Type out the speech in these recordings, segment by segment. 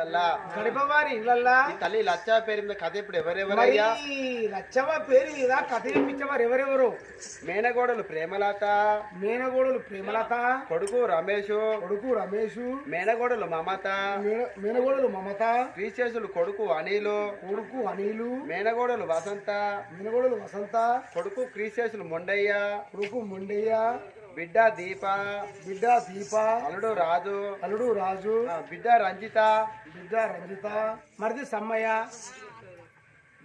గడిపవారి ఇళ్ళల్లా. తల్లి లచ్చా పేరు మీద కథ ఇప్పుడు ఎవరెవరయ్యా? లచ్చవ పేరు మీద కథ చెప్పించేవారు ఎవరెవరు? మేనగోడలు ప్రేమలత. మేనగోడలు ప్రేమలత. కొడుకు రమేష్ కొడుకు రమేష్ మేనగోడలు మమత. మేన- మేనగోడలు మమత. క్రీశేషులు కొడుకు అనిలు. కొడుకు అనిలు. మేనగోడలు వసంత. మేనగోడలు వసంత. కొడుకు క్రీశేషులు మొండయ్య. కొడుకు మొండయ్య. బిడ్డ దీప. బిడ్డ దీప. అల్లుడు రాజు. అల్లుడు రాజు. బిడ్డ రంజిత. బిడ్డ రంజిత. మరిది సమ్మయ్య.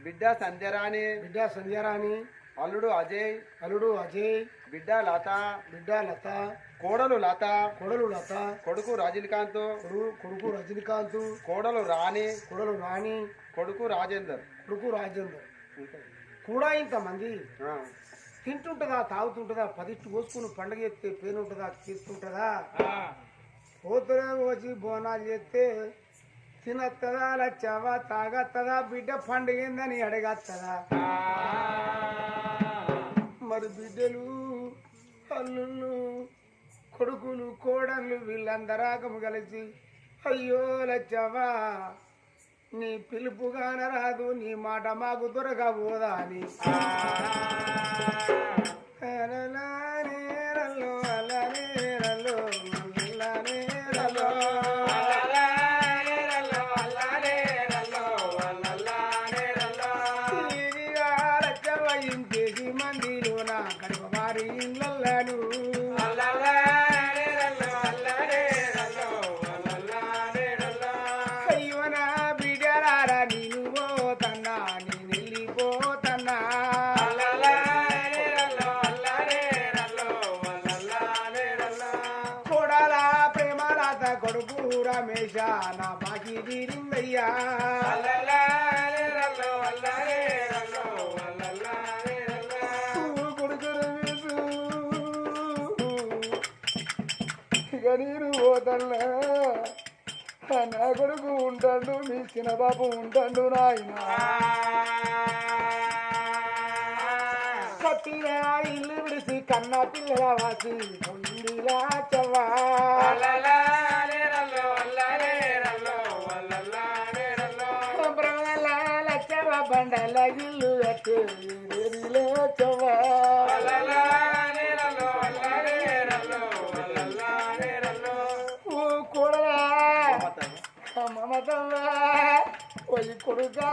బిడ్డ సంధ్యరాణి. బిడ్డ సంధ్యారాణి. అల్లుడు అజయ్. అల్లుడు అజయ్. బిడ్డ లత. బిడ్డ లత. కోడలు లత. కొడలు లత. కొడుకు రజనీకాంత్. కొడుకు రజనీకాంత్. కోడలు రాణి. కొడలు రాణి. కొడుకు రాజేందర్. కొడుకు రాజేందర్. కూడా ఇంతమంది. తింటుంటుందా తాగుతుంటుందా పదిట్టు పోసుకుని పండగ చేస్తే పేరు ఉంటుందా తీస్తుంటుందా? పోతురా వచ్చి బోనాలు చేస్తే తినత్తదా లచ్చవా తాగత్తదా బిడ్డ పండుగ ఏందని అడగత్తదా? మరి బిడ్డలు అల్లుళ్ళు కొడుకులు కోడళ్ళు వీళ్ళందరాకము కలిసి అయ్యో లచ్చవా నీ పిలుపుగాన రాదు నీ మాట మాకు దొరకబోదా అని. అలలానేరలో, నేను పోతన్నా నా కొడుకు ఉంటాడు మీ చిన్నబాబు ఉంటాడు నాయన. కట్టిన ఇల్లు విడిసి కన్న పిల్లల వాసి పొందిలా చవా బండల ఇల్లు కట్టి చవా మమతల్లా పోయి కొడుకా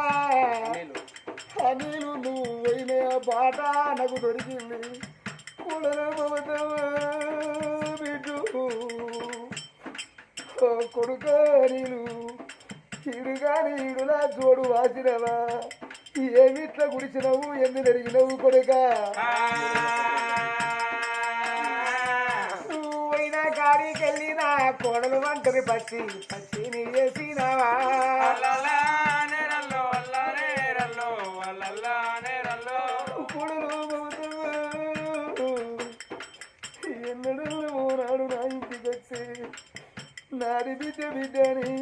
అనిలు నువ్వు పోయిన బాట నాకు దొరికింది. కొడల బిడ్డు. కొడుక నీళ్ళు ఈడుగా నీడులా జోడు వాసినవా? ఏమిట్లా గుడిచినవు ఎందు జరిగినవు కొడుకా? వెళ్ళినా కోడలు వంటని పచ్చి నాడు నా వచ్చి. నాడి బిడ్డ బిడ్డని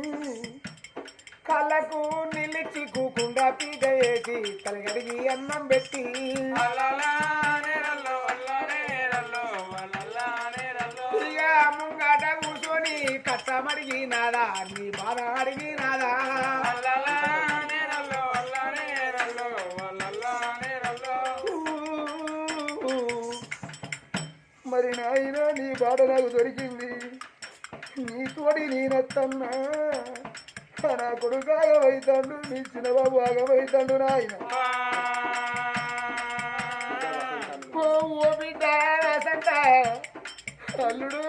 కళ్ళకు నిలిచి కూకుండా పీట వేసి తలగడిగి అన్నం పెట్టి. ఇక నాకు దొరికింది. నీ తోడి నేనత్తన్నా నా కొడుకు ఆగమైతాడు నీ చిన్నబాబు ఆగమైతాడు నాయన. ఓ బిడ్డ వసంత. అల్లుడు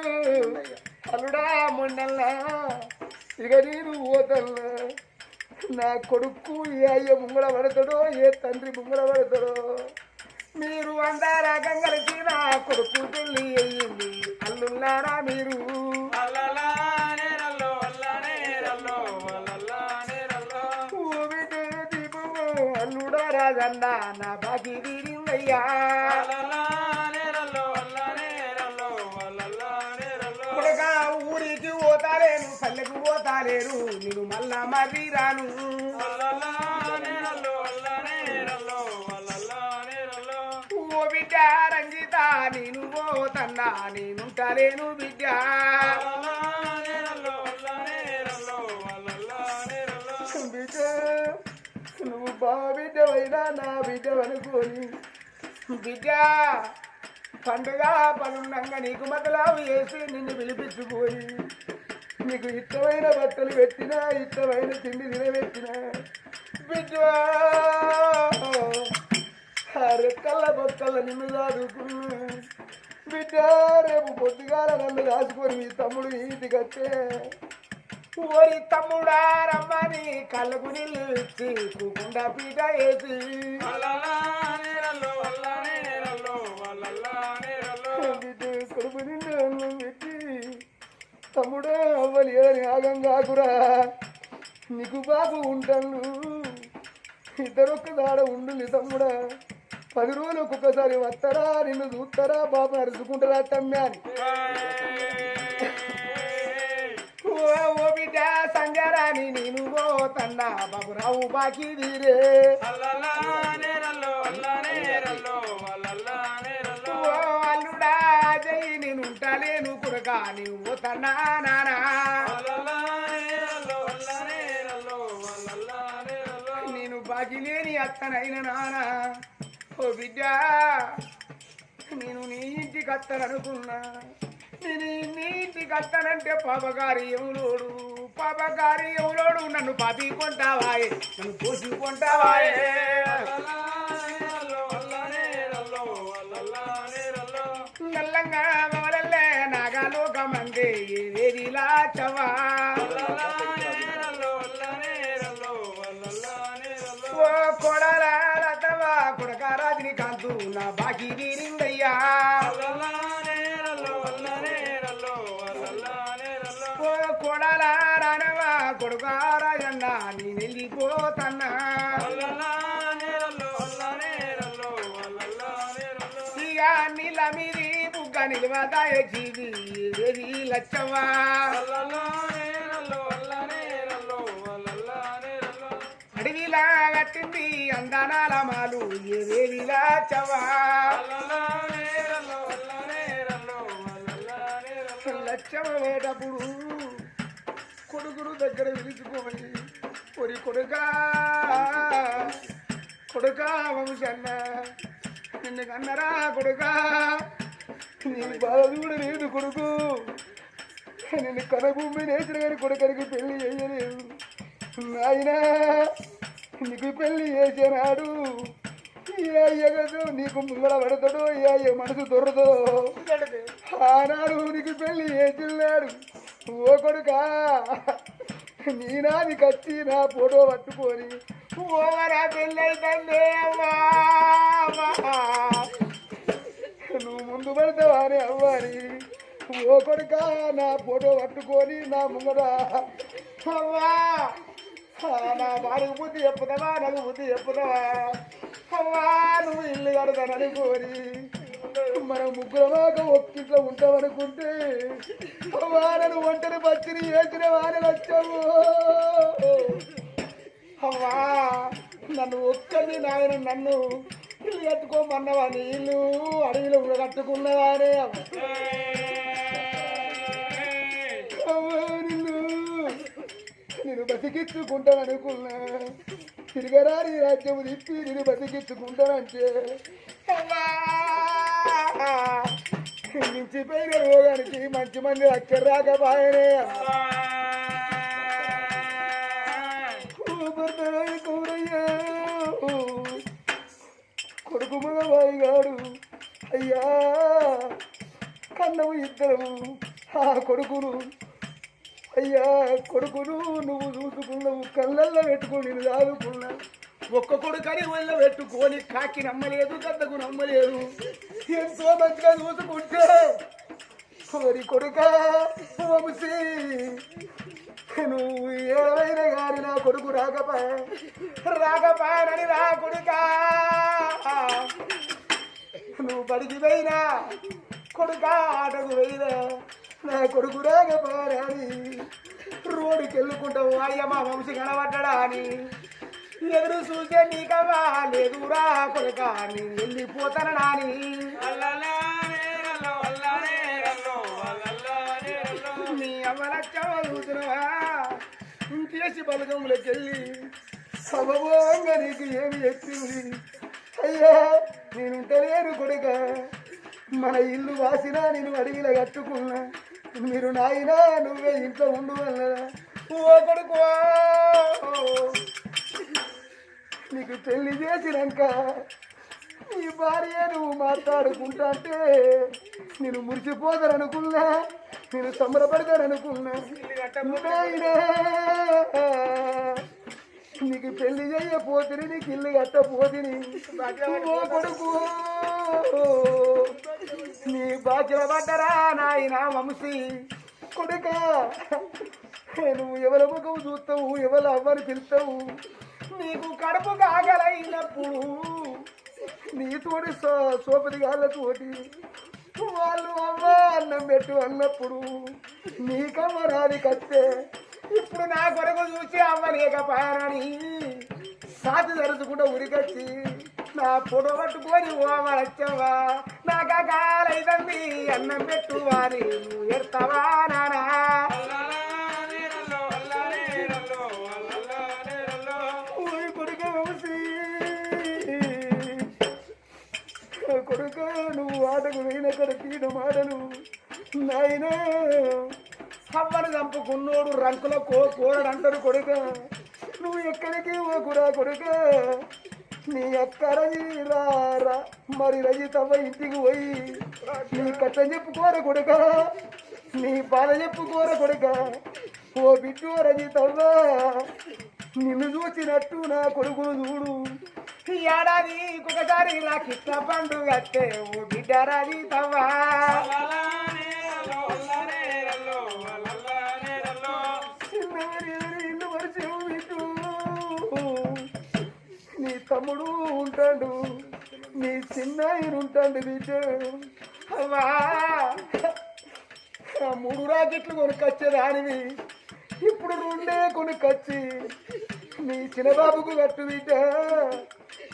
అల్లుడా మొండల్లా ఇక నేను ఓతల్లా నా కొడుకు ఏ అయ్య ముంగడ పడతాడో ఏ తండ్రి ముంగడ పడతాడో. మీరు అందరాగం కలిసి నా కొడుకు పెళ్ళి అయ్యింది. అల్లున్నారా మీరు? అల్లుడా రాజన్న నా బాకి తీరిందయ్యా. ఊరికి పోతాలేను పల్లెకు పోతాలేను నేను మళ్ళా మర్రి రాను. నేనుంటలేను బిడ్డ. బిడ్డ నువ్వు బా బిడ్డవైనా నా బిడ్డవనుకోని. బిడ్డ పండుగ పనుండగా నీకు మతలావు వేసి నిన్ను పిలిపించుకొని. నీకు ఇష్టమైన బట్టలు పెట్టిన ఇష్టమైన తిండి తినబెట్టినా. బిడ్డా రెక్కల బొక్కల నిన్ను దాదుకున్నా. బిడ్డ రేపు పొద్దుగాల నన్ను రాసుకొని మీ తమ్ముడు ఇంటికి వస్తే ఓరి తమ్ముడా రమ్మని కళ్ళకు నీళ్ళు ఇచ్చి కూకుండా పీట వేసి. కడుపు నిండు అన్నం పెట్టి తమ్ముడే అవ్వలి అని ఆగం కాకురా. నీకు బాబు ఉంటాను. ఇద్దరొక్క దాడ ఉండు తమ్ముడా. పది రోజులు ఒక్కొక్కసారి వస్తారా? నిన్ను చూస్తారా? బాబు అరుచుకుంటారా తమ్మి అని. ఓ బిడ్డ సంగరాని నేను పోతన్నా బాబురావు బాకీ తీరే. ఓ అల్లుడా జై నేను ఉంటాలేను కురక నీవు పోతన్నా నానా. నేను బాకీ లేని అత్తనైన నానా. ఓ బిడ్డ నేను నీ ఇంటికి అత్తననుకున్నా నేను నీ ఇంటికి అత్తనంటే పాపగారి ఎవలోడు పాపగారి ఎవలోడు నన్ను పాపి కొంటావాయే. నన్ను పోసి కొంటావాయే. నల్లంగా మవలల్లే నాగాలోకమందే ఏదిలా చవా. ఓ కొడలతవా కొడకారాజిని కాంతు బాకీ తీరిందయ్యా ఓ కొడల రానవా కొడుకారాజన్న నేను వెళ్ళిపోతన్నా ఇక నీళ్ళ మీది బుగ్గ నిలవదాయ జీవి లచ్చవా ఏదేవిలా కొడుకుడు లచ్చవ దగ్గర విరిచిపోయి ఒరి కొడుకా. కొడుకా వంశన్న నిన్ను కన్నరా కొడుకా. నీ బాధ కూడా లేదు కొడుకు. నిన్ను కనభూమి నేసిన గారి కొడుకరికి పెళ్ళి చేయలేదు. నాయనా నీకు పెళ్ళి చేసేనాడు అయ్యగదు నీకు ముంగళ పడతాడు అయ్య మనసు దొరదో. ఆనాడు నీకు పెళ్ళి చేసిన్నాడు ఓ కొడుకా నీ నాది కచ్చి నా ఫోటో పట్టుకొని. ఓవరా పెళ్ళి అవ్వా నువ్వు ముందు పడతావాని అవ్వాలి. ఓ కొడుక నా ఫోటో పట్టుకొని నా ముంగడ అవ్వా. నా బాడికి బుద్ధి చెప్పుదావా నాకు బుద్ధి చెప్పుదావా? అవ్వా నువ్వు ఇల్లు కడతానని కోరి. మనం ముగ్గురమాక ఒక్కింట్లో ఉంటామనుకుంటే వానను ఒంటరి పచ్చిని వేసిన వారి వచ్చావు అవ్వా నన్ను ఒక్కరిని నాయన నన్ను ఇల్లు కట్టుకోమన్నవా నీళ్ళు అడవిలో కట్టుకున్నవారే అవ్వా నిన్ను నేను బతికించుకుంటాననుకున్నా తిరగరాని రాజ్యము తిప్పి నేను బతికించుకుంటానంటే. మించిపోయిన రోగానికి మంచి మంది అక్కడ రాకపోయనే కొడుకు మగవాయి గాడు. అయ్యా! కన్నము ఇద్దరము. ఆ కొడుకును అయ్యా కొడుకును నువ్వు చూసుకున్నావు కళ్ళల్లో పెట్టుకొని నేను దాదుకున్నా ఒక్క కొడుకని వల్ల పెట్టుకొని కాకి నమ్మలేదు గద్దకు నమ్మలేదు. ఎంతో మంచిగా చూసుకుంటే. కోరి కొడుక వంశీ నువ్వు ఏమైనా కానీ నా కొడుకు రాకపా రాకపానని రా కొడుకా. నువ్వు బడికి పోయినా కొడుకా ఆటకు పోయినా. నా కొడుకు రాకపారని రోడ్డుకి వెళ్ళుకుంటావు మా వంశీ కనబడ్డా అని. ఎదురు చూసే నీకవా లేదురా కొడుక నేను వెళ్ళిపోతాను నాని. నీ అమ్మలచ్చవ చూసినవా? ఇంకేసి బలగంలోకి వెళ్ళి సమభోంగా నీకు ఏమి చెప్పింది? అయ్యా నేను తెలియను కొడుక. మన ఇల్లు వాసినా నేను అడవిలో కట్టుకున్నా. మీరు నాయనా నువ్వే ఇంట్లో ఉండు వల్లరా ఓ కొడుకు నీకు పెళ్ళి చేసినాక నీ భార్య నువ్వు మాట్లాడుకుంటా అంటే నేను మురిసిపోతాననుకున్నా నేను సంబరపడతాననుకున్నా నాయనా, నీకు పెళ్ళి చేయపోతిని నీకు ఇల్లు కట్టపోతుంది ఓ కొడుకు. నీ బాధ్యత పడ్డరా నాయన వంశీ. కొడుక నువ్వు ఎవరి ముఖం చూస్తావు ఎవరు అవ్వని పిలుస్తావు? నీకు కడుపు కాగలైనప్పుడు నీతోటి సో సోపతి గాళ్ళతోటి వాళ్ళు అవ్వ అన్నం పెట్టు అన్నప్పుడు నీకమ్మ రాని కత్తే ఇప్పుడు నా కొరకు చూసి అవ్వలేకపోయానని సాతి తరుచుకుంటూ ఉరికొచ్చి నా పొడ పట్టుకొని ఓమరచ్చవా నాకు కాలైదండి అన్నం పెట్టువాని నువ్వు ఎడతావా నానా? కొడుకు నువ్వు ఆటకు వేయినక్కడ తీన మాటలు. నాయనా అవ్వను చంపుకున్నోడు రంకులో కో కోరడంటారు కొడుక. నువ్వు ఎక్కడికి ఓకురా కొడుక? నీ ఎక్కడ రజి మరి రజితమ్మ ఇంటికి పోయి నీ కట్ట చెప్పుకోర కొడుక? నీ బాధ చెప్పుకోర కొడుక? ఓ బిడ్డు రజితమ్మ నిన్ను చూసినట్టు నా కొడుకును చూడు. ఈ ఏడాది ఒకసారి నాకు ఇష్ట పండుగ ఓ బిడ్డ రజితమ్మ తమ్ముడు ఉంటాడు. నీ చిన్నాయన ఉంటాడు బిడ్డ అవ్వా మూడు రాకెట్లు కొనుకొచ్చేదానివి ఇప్పుడు రెండే కొనుకొచ్చి నీ చిన్నబాబుకు కట్టు బిడ్డ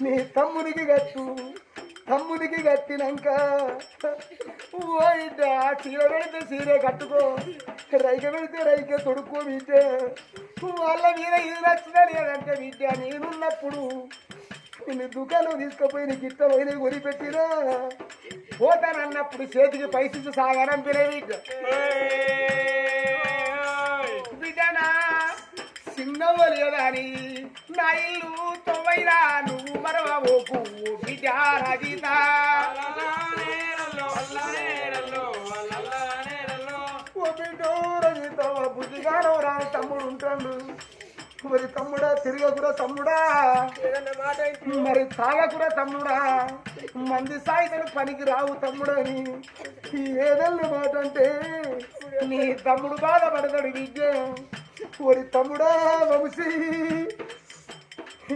నీ తమ్మునికి కట్టు. తమ్మునికి కట్టినాక ఓ చీర పెడితే సీరే కట్టుకో. రైక పెడితే రైక తొడుక్కో బిడ్డ వాళ్ళ మీద ఇది నచ్చిన లేదంటే బిడ్డ నేనున్నప్పుడు నిన్ను దుకాణం తీసుకుపోయి నీకు ఇష్టమైన కొని పెట్టినా. పోతానన్నప్పుడు చేతికి పైసలు సాగనంపిన బిడ్డ బిడ్డనా చిన్నవ్వలు కదా అని నా ఇల్లు తొవ్వైనా నువ్వు మరవబోకు బిడ్డ రజిత. ఓ బిడ్డ రజిత బుద్ధిగానో రాని తమ్ముడు ఉంటాడు. మరి తమ్ముడా తిరగకురా తమ్ముడా. మరి తాగకురా తమ్ముడా. మంది సాయితలు పనికి రావు తమ్ముడని ఏదన్న మాట అంటే నీ తమ్ముడు బాధపడతాడు విద్య ఒరి తమ్ముడా వంశీ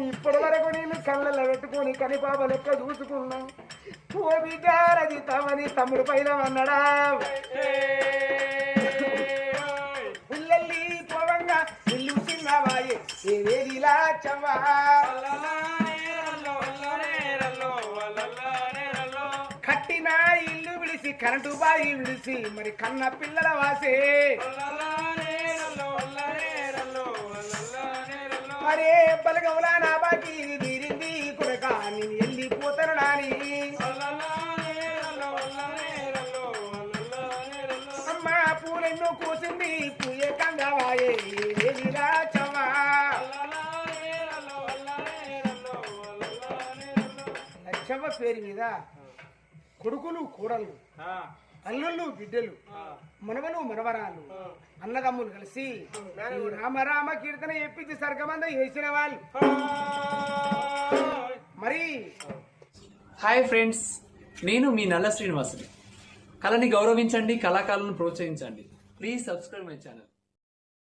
ఇప్పటి వరకు నేను కళ్ళల్లో పెట్టుకొని కనిపాప లెక్క చూసుకున్నా. ఓ బిడ్డ రజితమని తమ్ముడు పైన అన్నడా? కరెంటు బాయి విడిసి మరి కన్న పిల్లల వాసే. మరే బలగవులా నా బాకి తీరింది కొడక నేను వెళ్ళిపోతాను నాని. అమ్మ పూలెన్నో కూసింది పూయే కంగవాయే ఏదిలా చవ్వా పేరు మీద కొడుకులు కూడలు అల్లుళ్ళు బిడ్డలు మనవలు మనవరాలు అన్నదమ్ములు కలిసి రామ రామ కీర్తన చెప్పించి సర్గమంద వేసిన వాళ్ళు. మరి హాయ్ ఫ్రెండ్స్ నేను మీ నల్ల శ్రీనివాసుని. కళని గౌరవించండి కళాకారులను ప్రోత్సహించండి. Please subscribe my channel.